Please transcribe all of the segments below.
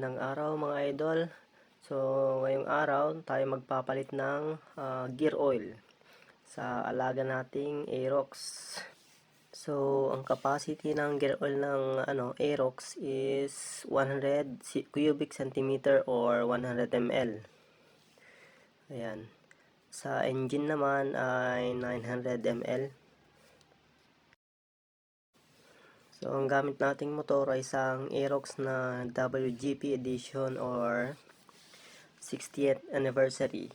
Magandang araw mga idol. So, ngayong araw tayo magpapalit ng ah, gear oil sa alaga nating Aerox. So, ang capacity ng gear oil ng ano, Aerox is 100 si- cubic centimeter or 100 ml. Ayan. Sa engine naman ay 900 ml. So, ang gamit nating motor ay isang Aerox na WGP edition or 60th anniversary.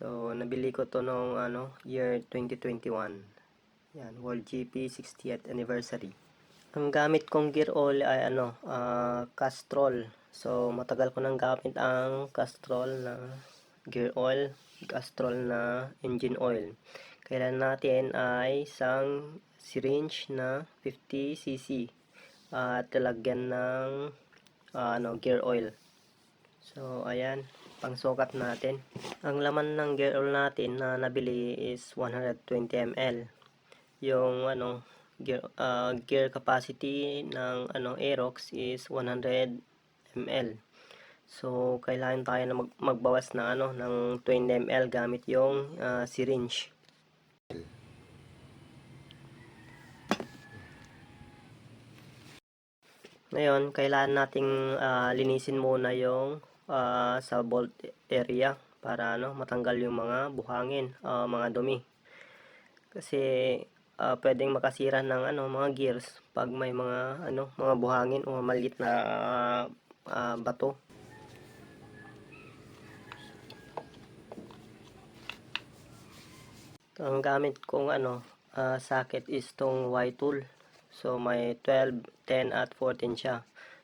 So, nabili ko to nung ano, year 2021. Yan, World GP 60th anniversary. Ang gamit kong gear oil ay ano, ah, Castrol. So, matagal ko nang gamit ang Castrol na gear oil, Castrol na engine oil. Kailan natin ay isang syringe na 50cc at lalagyan ng ah, ano, gear oil. So, ayan, pangsukat natin. Ang laman ng gear oil natin na nabili is 120 ml. Yung ano, gear, ah, gear capacity ng ano Aerox is 100 ml. So, kailangan tayo na mag- magbawas ng ano ng 20 ml gamit yung ah, syringe. Ngayon, kailangan nating ah, linisin muna yung ah, sa bolt area para ano, matanggal yung mga buhangin, ah, mga dumi. Kasi ah, pwedeng makasira ng ano, mga gears pag may mga ano, mga buhangin o maliit na ah, ah, bato. Ang gamit kong ano, ah, socket is tong Y-tool. So, may 12, 10 at 14 siya.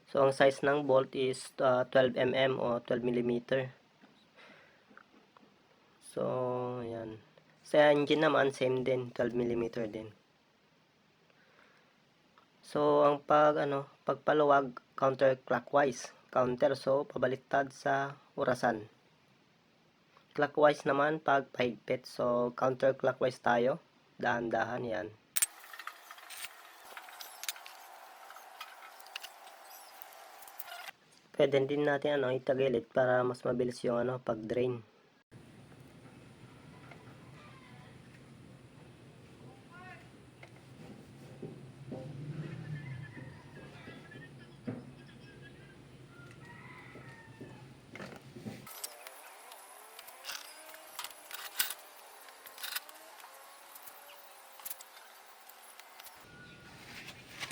So, ang size ng bolt is ah, 12 mm o 12 mm. So, yan. Sa engine naman, same din, 12 mm din. So, ang pag, ano, pagpaluwag, counterclockwise. Counter, so, pabaliktad sa orasan. Clockwise naman, pag pahigpit. So, counterclockwise tayo. Dahan-dahan yan. Pwede din natin ano, itagilid para mas mabilis yung ano, pag-drain.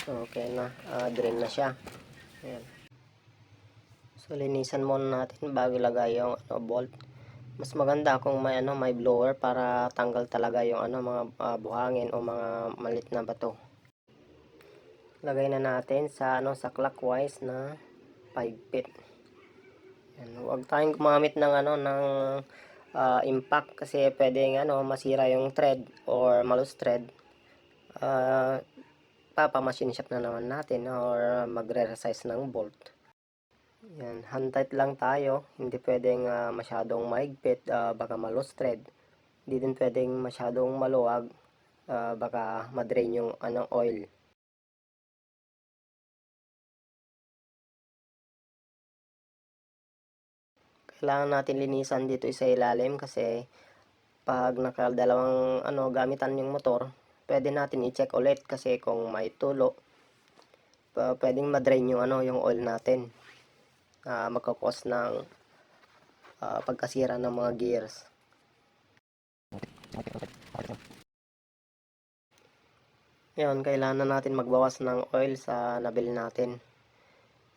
Okay na, ah, drain na siya. Ayan. So linisan muna natin bago ilagay yung ano, bolt. Mas maganda kung may ano, may blower para tanggal talaga yung ano mga ah, buhangin o mga malit na bato. Lagay na natin sa ano sa clockwise na pahigpit. Yan, huwag tayong gumamit ng ano ng ah, impact kasi pwedeng ano masira yung thread or malus thread. Ah, papamachine shop na naman natin or magre-resize ng bolt. Yan, hand tight lang tayo. Hindi pwedeng ah, masyadong mahigpit, ah, baka malose thread. Hindi din pwedeng masyadong maluwag, ah, baka madrain yung ano, oil. Kailangan natin linisan dito sa ilalim kasi pag nakadalawang ano, gamitan yung motor, pwede natin i-check ulit kasi kung may tulo, pa- pwedeng madrain yung ano, yung oil natin. Ah, magkakos ng ah, pagkasira ng mga gears. Ngayon, kailangan na natin magbawas ng oil sa nabili natin.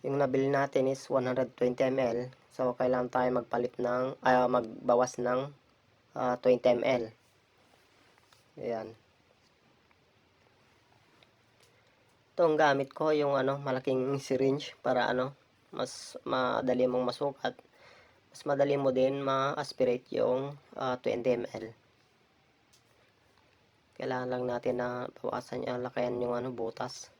Yung nabili natin is 120 ml. So, kailangan tayo magpalit ng, ay, magbawas ng ah, 20 ml. Ayan. Ito ang gamit ko, yung ano, malaking syringe para ano, mas madali mong masukat. Mas madali mo din ma-aspirate yung ah, 20 ml. Kailangan lang natin na bawasan yung lakayan yung ano, butas.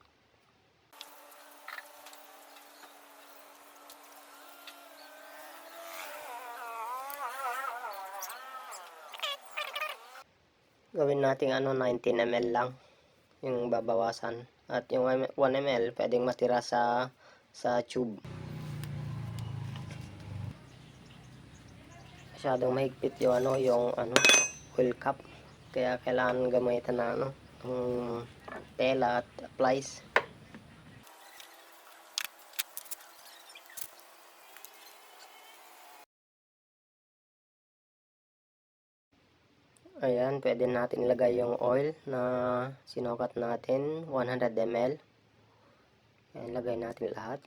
Gawin natin ano 19 ml lang yung babawasan at yung 1 ml pwedeng matira sa sa tube masyadong mahigpit yung ano, yung ano, oil cap. Kaya kailangan gamitan na ano, yung tela at plies. Ayan, pwede natin ilagay yung oil na sinukat natin, 100 ml. Ayan, lagay natin lahat.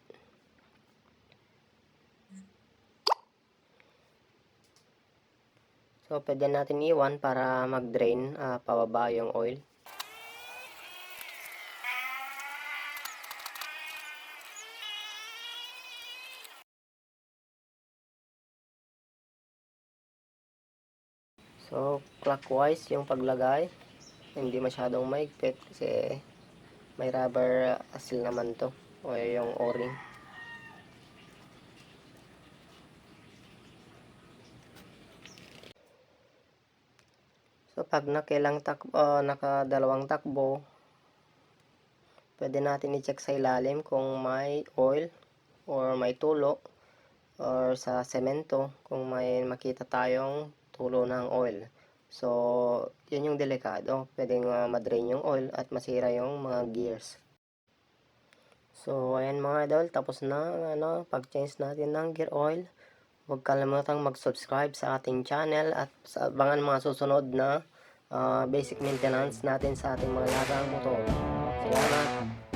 So, pwede natin iwan para mag-drain ah, pababa yung oil. So, clockwise yung paglagay. Hindi masyadong maigpit kasi may rubber seal naman to o yung o-ring. So, pag nakilang takbo, nakadalawang takbo, pwede natin i-check sa ilalim kung may oil or may tulo or sa semento kung may makita tayong tulo ng oil. So, yun yung delikado. Pwedeng uh, madrain yung oil at masira yung mga gears. So, ayan mga idol, tapos na ano, pag-change natin ng gear oil. Huwag kalimutang mag-subscribe sa ating channel at abangan mga susunod na ah, basic maintenance natin sa ating mga lagang motor. Salamat!